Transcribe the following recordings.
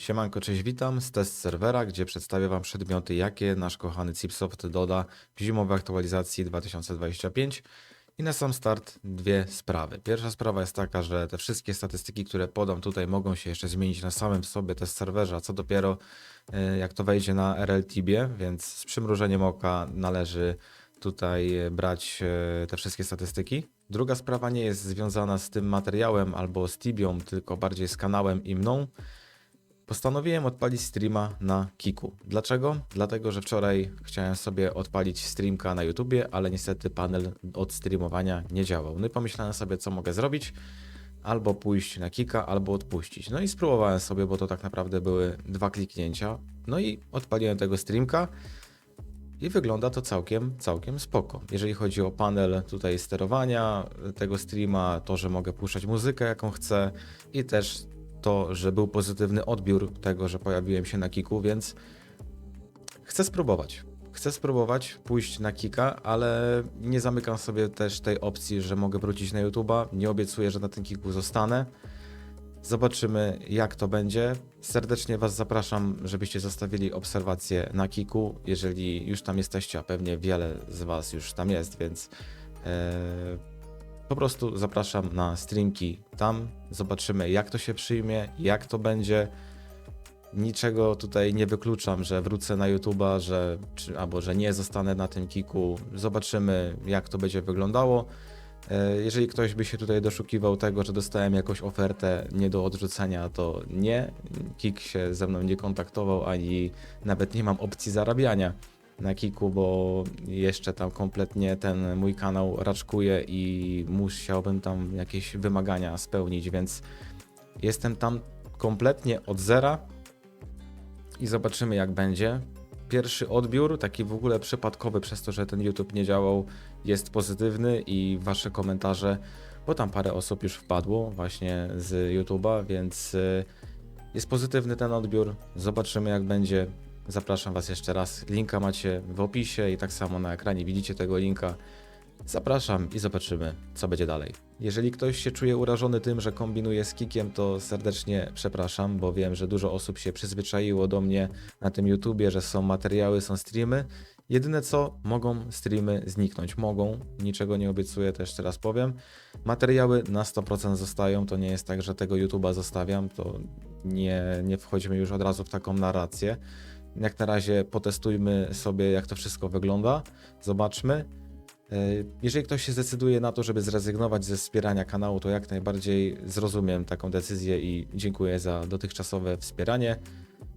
Siemanko, cześć, witam z test serwera, gdzie przedstawię Wam przedmioty, jakie nasz kochany Cipsoft doda w zimowej aktualizacji 2025. I na sam start dwie sprawy. Pierwsza sprawa jest taka, że te wszystkie statystyki, które podam tutaj mogą się jeszcze zmienić na samym sobie test serwerze, a co dopiero e, jak to wejdzie na RLTibie, więc z przymrużeniem oka należy tutaj e, brać e, te wszystkie statystyki. Druga sprawa nie jest związana z tym materiałem albo z Tibią, tylko bardziej z kanałem i mną. Postanowiłem odpalić streama na Kiku. Dlaczego? Dlatego, że wczoraj chciałem sobie odpalić streamka na YouTubie, ale niestety panel od streamowania nie działał. No i pomyślałem sobie, co mogę zrobić. Albo pójść na Kika, albo odpuścić. No i spróbowałem sobie, bo to tak naprawdę były dwa kliknięcia. No i odpaliłem tego streamka. I wygląda to całkiem, całkiem spoko. Jeżeli chodzi o panel tutaj sterowania tego streama, to, że mogę puszczać muzykę jaką chcę i też to, że był pozytywny odbiór tego, że pojawiłem się na Kiku, więc chcę spróbować. Chcę spróbować pójść na Kika, ale nie zamykam sobie też tej opcji, że mogę wrócić na YouTube'a. Nie obiecuję, że na tym Kiku zostanę. Zobaczymy, jak to będzie. Serdecznie Was zapraszam, żebyście zostawili obserwację na Kiku, jeżeli już tam jesteście, a pewnie wiele z Was już tam jest, więc e, po prostu zapraszam na streamki tam. Zobaczymy, jak to się przyjmie, jak to będzie. Niczego tutaj nie wykluczam, że wrócę na YouTube'a, że, czy, albo że nie zostanę na tym kiku. Zobaczymy, jak to będzie wyglądało. E, Jeżeli ktoś by się tutaj doszukiwał tego, że dostałem jakąś ofertę nie do odrzucenia, to nie. Kik się ze mną nie kontaktował, ani nawet nie mam opcji zarabiania na Kiku, bo jeszcze tam kompletnie ten mój kanał raczkuje i musiałbym tam jakieś wymagania spełnić, więc jestem tam kompletnie od zera i zobaczymy jak będzie. Pierwszy odbiór, taki w ogóle przypadkowy, przez to, że ten YouTube nie działał, jest pozytywny i wasze komentarze, bo tam parę osób już wpadło właśnie z YouTube'a, więc y, jest pozytywny ten odbiór. Zobaczymy jak będzie. Zapraszam Was jeszcze raz. Linka macie w opisie i tak samo na ekranie widzicie tego linka. Zapraszam i zobaczymy, co będzie dalej. Jeżeli ktoś się czuje urażony tym, że kombinuję z kikiem, to serdecznie przepraszam, bo wiem, że dużo osób się przyzwyczaiło do mnie na tym YouTubie, że są materiały, są streamy. Jedyne co, mogą streamy zniknąć. Mogą, niczego nie obiecuję, też teraz powiem. Materiały na 100% zostają, to nie jest tak, że tego YouTuba zostawiam, to nie, nie wchodźmy już od razu w taką narrację. Jak na razie potestujmy sobie, jak to wszystko wygląda, zobaczmy. E, Jeżeli ktoś się zdecyduje na to, żeby zrezygnować ze wspierania kanału, to jak najbardziej zrozumiem taką decyzję i dziękuję za dotychczasowe wspieranie.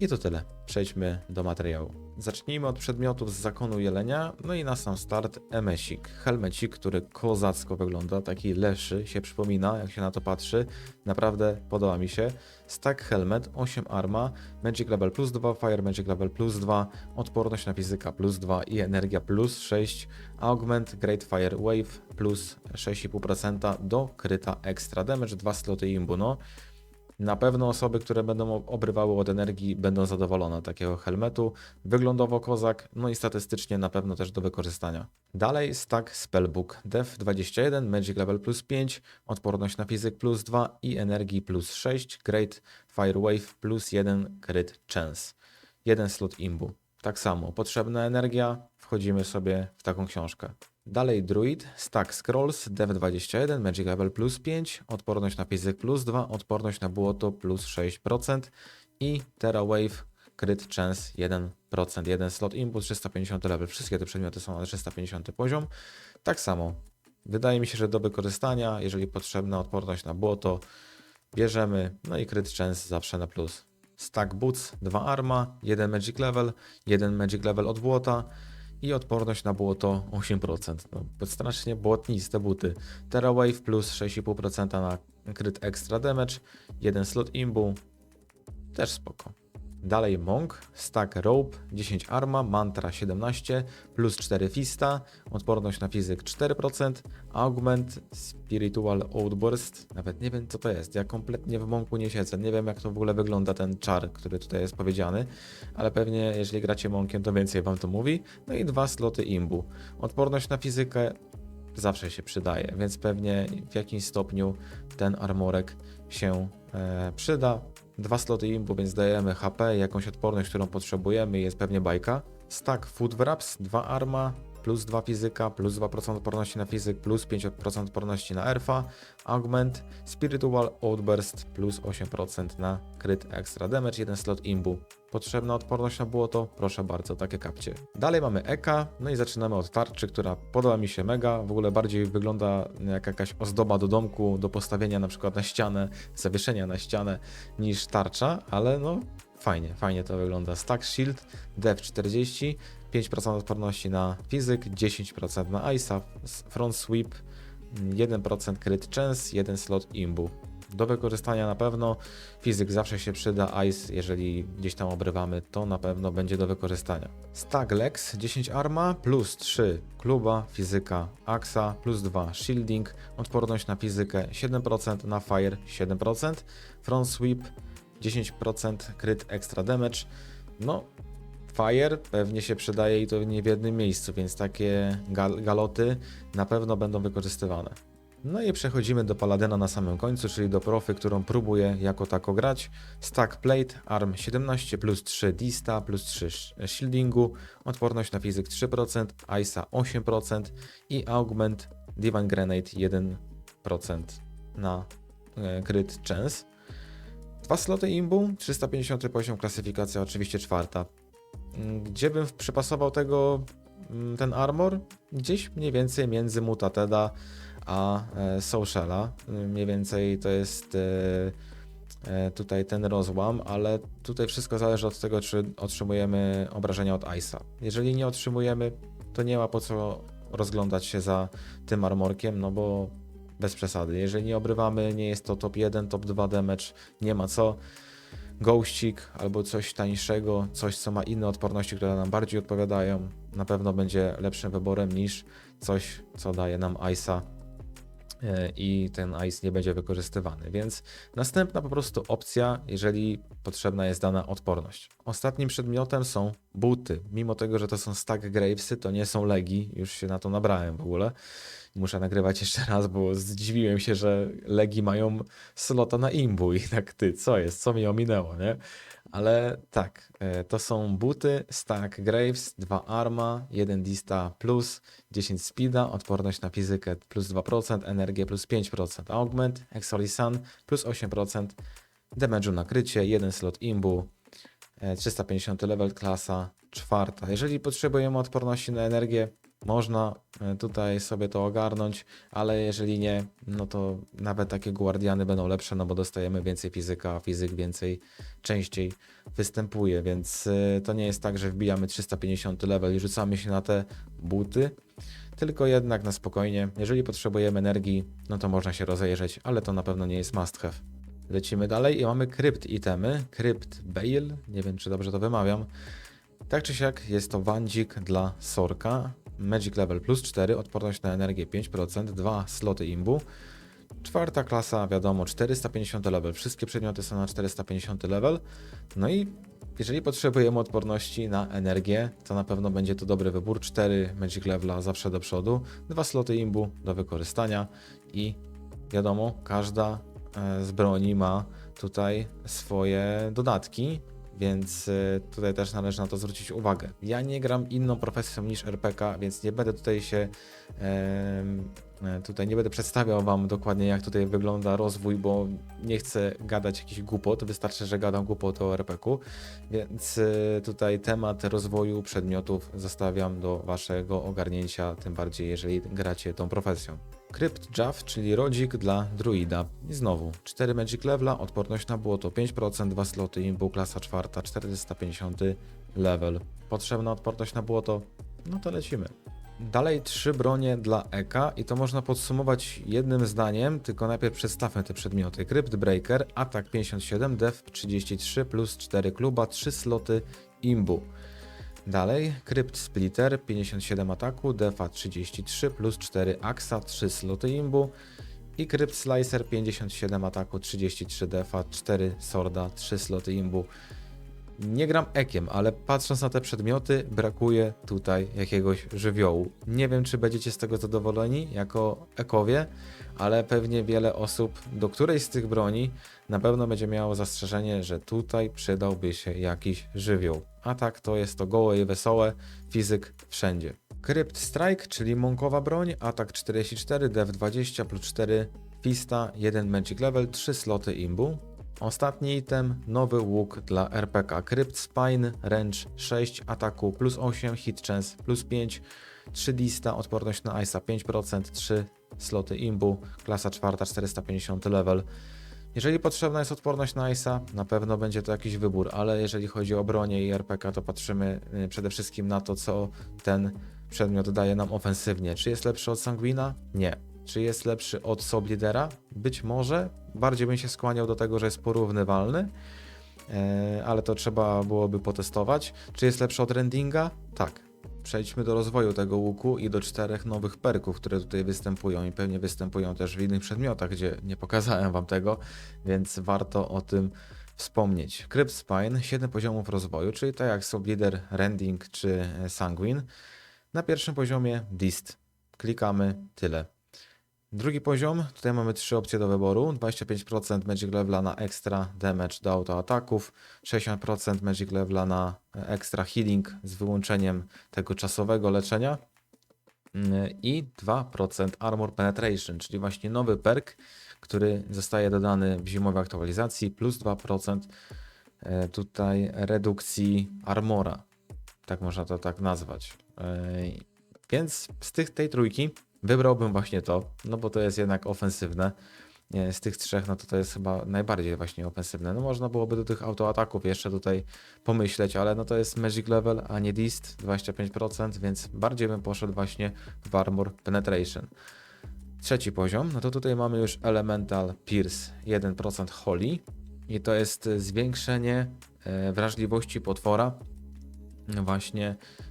I to tyle. Przejdźmy do materiału. Zacznijmy od przedmiotów z zakonu jelenia. No i na sam start emesik. Helmecik, który kozacko wygląda, taki leszy się przypomina, jak się na to patrzy. Naprawdę podoba mi się. Stack helmet, 8 arma, Magic Level plus 2, Fire Magic Level plus 2, odporność na fizyka plus 2 i energia plus 6, augment Great Fire Wave plus 6,5% do kryta extra damage, 2 sloty imbu, no. Na pewno osoby, które będą obrywały od energii, będą zadowolone takiego helmetu. Wyglądowo kozak, no i statystycznie na pewno też do wykorzystania. Dalej stack Spellbook Def 21, Magic Level plus 5, odporność na fizyk plus 2 i energii plus 6, Great Fire Wave plus 1, Crit Chance. Jeden slot imbu. Tak samo, potrzebna energia, wchodzimy sobie w taką książkę. Dalej Druid, Stack Scrolls, Dev21, Magic Level plus 5, odporność na fizyk plus 2, odporność na błoto plus 6% i Terra Wave, Crit Chance 1%, jeden slot impuls, 350 level. Wszystkie te przedmioty są na 350 poziom. Tak samo, wydaje mi się, że do wykorzystania, jeżeli potrzebna odporność na błoto, bierzemy, no i Crit Chance zawsze na plus. Stack Boots, 2 arma, 1 Magic Level, 1 Magic Level od błota, i odporność na błoto 8%. No, strasznie błotniste buty. Terra Wave plus 6,5% na kryt extra damage, jeden slot imbu, też spoko. Dalej Monk, Stack Rope, 10 arma, Mantra 17, plus 4 Fista, odporność na fizyk 4%, Augment, Spiritual Outburst, nawet nie wiem co to jest, ja kompletnie w Monku nie siedzę, nie wiem jak to w ogóle wygląda ten czar, który tutaj jest powiedziany, ale pewnie jeżeli gracie Monkiem to więcej wam to mówi. No i dwa sloty Imbu. Odporność na fizykę zawsze się przydaje, więc pewnie w jakimś stopniu ten armorek się e, przyda. Dwa sloty imbu, więc dajemy HP, jakąś odporność, którą potrzebujemy, jest pewnie bajka. Stack Food Wraps, 2 arma, plus 2 fizyka, plus 2% odporności na fizyk, plus 5% odporności na erfa, augment, spiritual outburst, plus 8% na crit extra damage, jeden slot imbu. Potrzebna odporność na błoto? Proszę bardzo, takie kapcie. Dalej mamy Eka, no i zaczynamy od tarczy, która podoba mi się mega, w ogóle bardziej wygląda jak jakaś ozdoba do domku, do postawienia na przykład na ścianę, zawieszenia na ścianę, niż tarcza, ale no fajnie, fajnie to wygląda. Stack Shield, Dev 40, 5% odporności na fizyk, 10% na ISA, front sweep, 1% crit chance, 1 slot imbu. Do wykorzystania na pewno, fizyk zawsze się przyda, ice jeżeli gdzieś tam obrywamy, to na pewno będzie do wykorzystania. Stack Lex, 10 arma, plus 3 kluba, fizyka, axa, plus 2 shielding, odporność na fizykę 7%, na fire 7%, front sweep 10% crit extra damage, no Fire pewnie się przydaje i to nie w jednym miejscu, więc takie gal galoty na pewno będą wykorzystywane. No i przechodzimy do Paladyna na samym końcu, czyli do profy, którą próbuję jako tako grać. Stack Plate, ARM 17 plus 3 Dista plus 3 Shieldingu, odporność na fizyk 3%, ISA 8% i Augment Divine Grenade 1% na e, chance. Dwa sloty imbu, 350 poziom, klasyfikacja oczywiście czwarta. Mm, gdzie bym przypasował tego, mm, ten armor? Gdzieś mniej więcej między Mutateda a e, Sociala. Mniej więcej to jest e, e, tutaj ten rozłam, ale tutaj wszystko zależy od tego, czy otrzymujemy obrażenia od Ice'a. Jeżeli nie otrzymujemy, to nie ma po co rozglądać się za tym armorkiem, no bo bez przesady. Jeżeli nie obrywamy, nie jest to top 1, top 2 damage, nie ma co. Ghostik albo coś tańszego, coś co ma inne odporności, które nam bardziej odpowiadają, na pewno będzie lepszym wyborem niż coś, co daje nam Ice'a e, i ten ice nie będzie wykorzystywany. Więc następna po prostu opcja, jeżeli potrzebna jest dana odporność. Ostatnim przedmiotem są buty. Mimo tego, że to są stack gravesy, to nie są legi, już się na to nabrałem w ogóle. Muszę nagrywać jeszcze raz, bo zdziwiłem się, że legi mają slota na imbu i tak ty, co jest, co mi ominęło, nie? Ale tak, e, to są buty, stack Graves, 2 arma, 1 dista plus, 10 speeda, odporność na fizykę plus 2%, energię plus 5%, augment, Exolisan plus 8%, damage'u na krycie, 1 slot imbu, 350 e, level klasa, czwarta. Jeżeli potrzebujemy odporności na energię, można e, tutaj sobie to ogarnąć, ale jeżeli nie, no to nawet takie guardiany będą lepsze, no bo dostajemy więcej fizyka, a fizyk więcej częściej występuje, więc e, to nie jest tak, że wbijamy 350 level i rzucamy się na te buty, tylko jednak na spokojnie. Jeżeli potrzebujemy energii, no to można się rozejrzeć, ale to na pewno nie jest must have. Lecimy dalej i mamy krypt itemy, krypt Bale, nie wiem czy dobrze to wymawiam. Tak czy siak jest to wandzik dla Sorka, Magic Level plus 4, odporność na energię 5%, 2 sloty imbu. Czwarta klasa, wiadomo, 450 level. Wszystkie przedmioty są na 450 level. No i jeżeli potrzebujemy odporności na energię, to na pewno będzie to dobry wybór. 4 Magic Levela zawsze do przodu, 2 sloty imbu do wykorzystania i wiadomo, każda e, z broni ma tutaj swoje dodatki, więc y, tutaj też należy na to zwrócić uwagę. Ja nie gram inną profesją niż RPK, więc nie będę tutaj się tutaj nie będę przedstawiał wam dokładnie jak tutaj wygląda rozwój, bo nie chcę gadać jakichś głupot, wystarczy, że gadam głupot o RPK, więc y, tutaj temat rozwoju przedmiotów zostawiam do waszego ogarnięcia, tym bardziej jeżeli gracie tą profesją. Crypt Jaw, czyli rodzik dla druida. I znowu 4 Magic Levela, odporność na błoto 5%, 2 sloty, imbu klasa 4, 450 level. Potrzebna odporność na błoto? No to lecimy. Dalej trzy bronie dla Eka i to można podsumować jednym zdaniem, tylko najpierw przedstawmy te przedmioty. Crypt Breaker, atak 57, def 33 plus 4 kluba, 3 sloty, imbu. Dalej, Crypt Splitter, 57 ataku, defa 33 plus 4 axa, 3 sloty imbu i Crypt Slicer, 57 ataku, 33 defa, 4 sorda, 3 sloty imbu. Nie gram ekiem, ale patrząc na te przedmioty, brakuje tutaj jakiegoś żywiołu. Nie wiem, czy będziecie z tego zadowoleni jako ekowie, ale pewnie wiele osób, do której z tych broni, na pewno będzie miało zastrzeżenie, że tutaj przydałby się jakiś żywioł. A tak to jest to gołe i wesołe, fizyk wszędzie. Crypt Strike, czyli mąkowa broń, atak 44, def 20 plus 4, Fista, 1 Magic Level, 3 sloty imbu. Ostatni item, nowy łuk dla RPK Crypt Spine, Range 6, ataku plus 8, hit chance plus 5, 3 lista, odporność na Ice'a 5%, 3 sloty imbu, klasa 4, 450 level. Jeżeli potrzebna jest odporność na Ice'a, na pewno będzie to jakiś wybór, ale jeżeli chodzi o bronię i RPK, to patrzymy y, przede wszystkim na to, co ten przedmiot daje nam ofensywnie. Czy jest lepszy od Sanguina? Nie. Czy jest lepszy od Soblidera? Być może. Bardziej bym się skłaniał do tego, że jest porównywalny, e, ale to trzeba byłoby potestować. Czy jest lepszy od Rendinga? Tak. Przejdźmy do rozwoju tego łuku i do czterech nowych perków, które tutaj występują i pewnie występują też w innych przedmiotach, gdzie nie pokazałem wam tego, więc warto o tym wspomnieć. Crypt Spine, 7 poziomów rozwoju, czyli tak jak Soblider, Rending czy Sanguine. Na pierwszym poziomie Dist. Klikamy, tyle. Drugi poziom, tutaj mamy trzy opcje do wyboru. 25% Magic Levela na extra damage do autoataków, 60% Magic Levela na extra healing z wyłączeniem tego czasowego leczenia mm, i 2% Armor Penetration, czyli właśnie nowy perk, który zostaje dodany w zimowej aktualizacji, plus 2% e, tutaj redukcji armora, tak można to tak nazwać. E, więc z tych, tej trójki wybrałbym właśnie to, no bo to jest jednak ofensywne. Z tych trzech, no to to jest chyba najbardziej właśnie ofensywne. No można byłoby do tych autoataków jeszcze tutaj pomyśleć, ale no to jest Magic Level, a nie Dist, 25%, więc bardziej bym poszedł właśnie w Armor Penetration. Trzeci poziom, no to tutaj mamy już Elemental Pierce 1% Holy i to jest zwiększenie e, wrażliwości potwora właśnie E,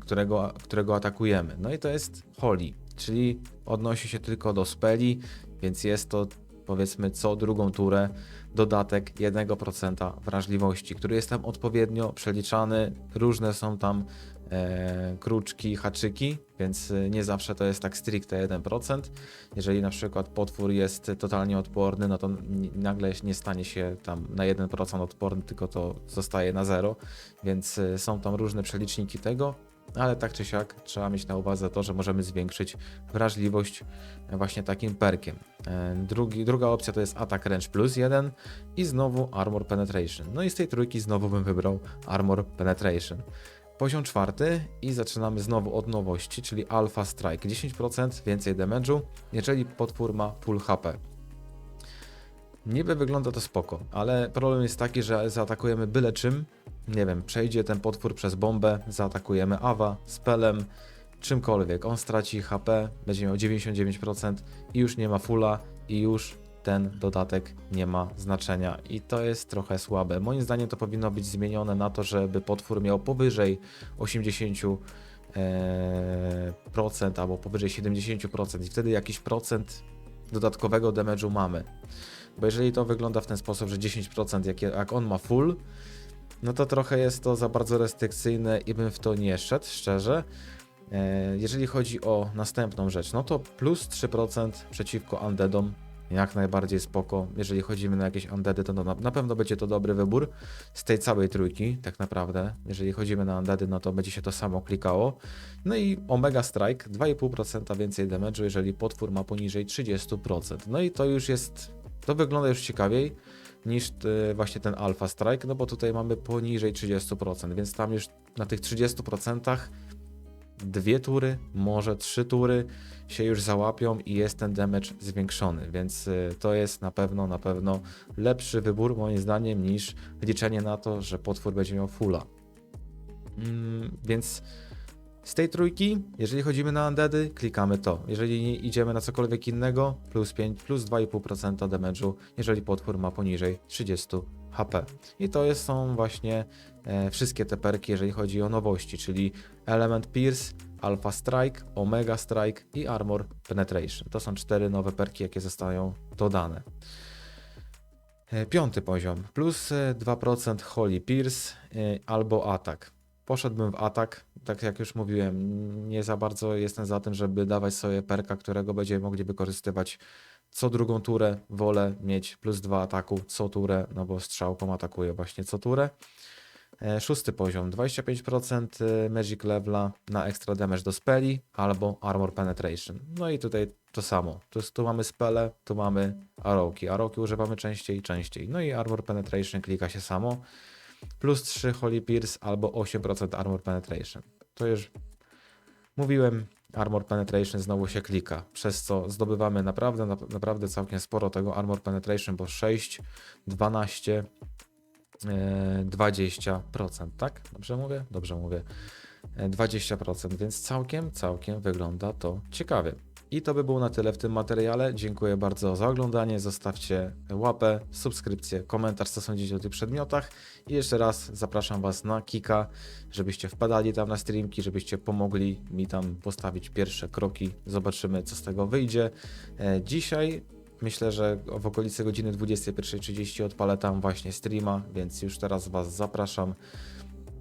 którego, którego atakujemy. No i to jest Holy, czyli odnosi się tylko do speli, więc jest to powiedzmy co drugą turę dodatek 1% wrażliwości, który jest tam odpowiednio przeliczany. Różne są tam e, kruczki, haczyki, więc e, nie zawsze to jest tak stricte 1%. Jeżeli na przykład potwór jest totalnie odporny, no to nagle nie stanie się tam na 1% odporny, tylko to zostaje na 0, więc e, są tam różne przeliczniki tego. Ale tak czy siak trzeba mieć na uwadze to, że możemy zwiększyć wrażliwość właśnie takim perkiem. E, drugi, druga opcja to jest atak range plus 1 i znowu armor penetration. No i z tej trójki znowu bym wybrał armor penetration. Poziom czwarty i zaczynamy znowu od nowości, czyli Alpha Strike. 10% więcej damage'u, jeżeli potwór ma full HP. Niby wygląda to spoko, ale problem jest taki, że zaatakujemy byle czym. Nie wiem, przejdzie ten potwór przez bombę, zaatakujemy Awa, spelem, czymkolwiek. On straci HP, będzie miał 99% i już nie ma fulla i już ten dodatek nie ma znaczenia i to jest trochę słabe. Moim zdaniem to powinno być zmienione na to, żeby potwór miał powyżej 80% e, procent, albo powyżej 70% i wtedy jakiś procent dodatkowego damage'u mamy. Bo jeżeli to wygląda w ten sposób, że 10% jak, jak on ma full, no to trochę jest to za bardzo restrykcyjne i bym w to nie szedł, szczerze. E, jeżeli chodzi o następną rzecz, no to plus 3% przeciwko undeadom jak najbardziej spoko. Jeżeli chodzimy na jakieś undeady, to no, na, pewno będzie to dobry wybór z tej całej trójki, tak naprawdę. Jeżeli chodzimy na undeady, no to będzie się to samo klikało. No i Omega Strike, 2,5% więcej damage'u, jeżeli potwór ma poniżej 30%. No i to już jest, to wygląda już ciekawiej niż y, właśnie ten Alpha Strike, no bo tutaj mamy poniżej 30%, więc tam już na tych 30% dwie tury, może trzy tury się już załapią i jest ten damage zwiększony, więc y, to jest na pewno, na pewno lepszy wybór moim zdaniem niż liczenie na to, że potwór będzie miał fulla. Mm, więc z tej trójki, jeżeli chodzimy na undeady, klikamy to. Jeżeli idziemy na cokolwiek innego, plus 5, plus 2,5% damage'u, jeżeli potwór ma poniżej 30 HP. I to jest, są właśnie e, wszystkie te perki, jeżeli chodzi o nowości, czyli Element Pierce, Alpha Strike, Omega Strike i Armor Penetration. To są cztery nowe perki, jakie zostają dodane. E, Piąty poziom, plus e, 2% Holy Pierce e, albo atak. Poszedłbym w atak, tak jak już mówiłem, nie za bardzo jestem za tym, żeby dawać sobie perka, którego będziemy mogli wykorzystywać co drugą turę. Wolę mieć plus 2 ataku co turę, no bo strzałką atakuje właśnie co turę. E, Szósty poziom, 25% e, Magic Levela na extra damage do speli albo Armor Penetration. No i tutaj to samo. Tu, tu mamy spele, tu mamy arrowki. Arrowki używamy częściej i częściej. No i Armor Penetration klika się samo. Plus 3 Holy Pierce albo 8% Armor Penetration. To już mówiłem, Armor Penetration znowu się klika, przez co zdobywamy naprawdę, nap- naprawdę całkiem sporo tego Armor Penetration, bo 6, 12, e, 20%, tak? Dobrze mówię? Dobrze mówię. E, 20%, więc całkiem, całkiem wygląda to ciekawie. I to by było na tyle w tym materiale. Dziękuję bardzo za oglądanie. Zostawcie łapę, subskrypcję, komentarz, co sądzicie o tych przedmiotach. I jeszcze raz zapraszam Was na Kika, żebyście wpadali tam na streamki, żebyście pomogli mi tam postawić pierwsze kroki. Zobaczymy, co z tego wyjdzie. E, Dzisiaj myślę, że w okolicy godziny 21.30 odpalę tam właśnie streama, więc już teraz Was zapraszam.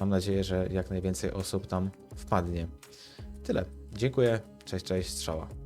Mam nadzieję, że jak najwięcej osób tam wpadnie. Tyle. Dziękuję. Cześć, cześć, strzała.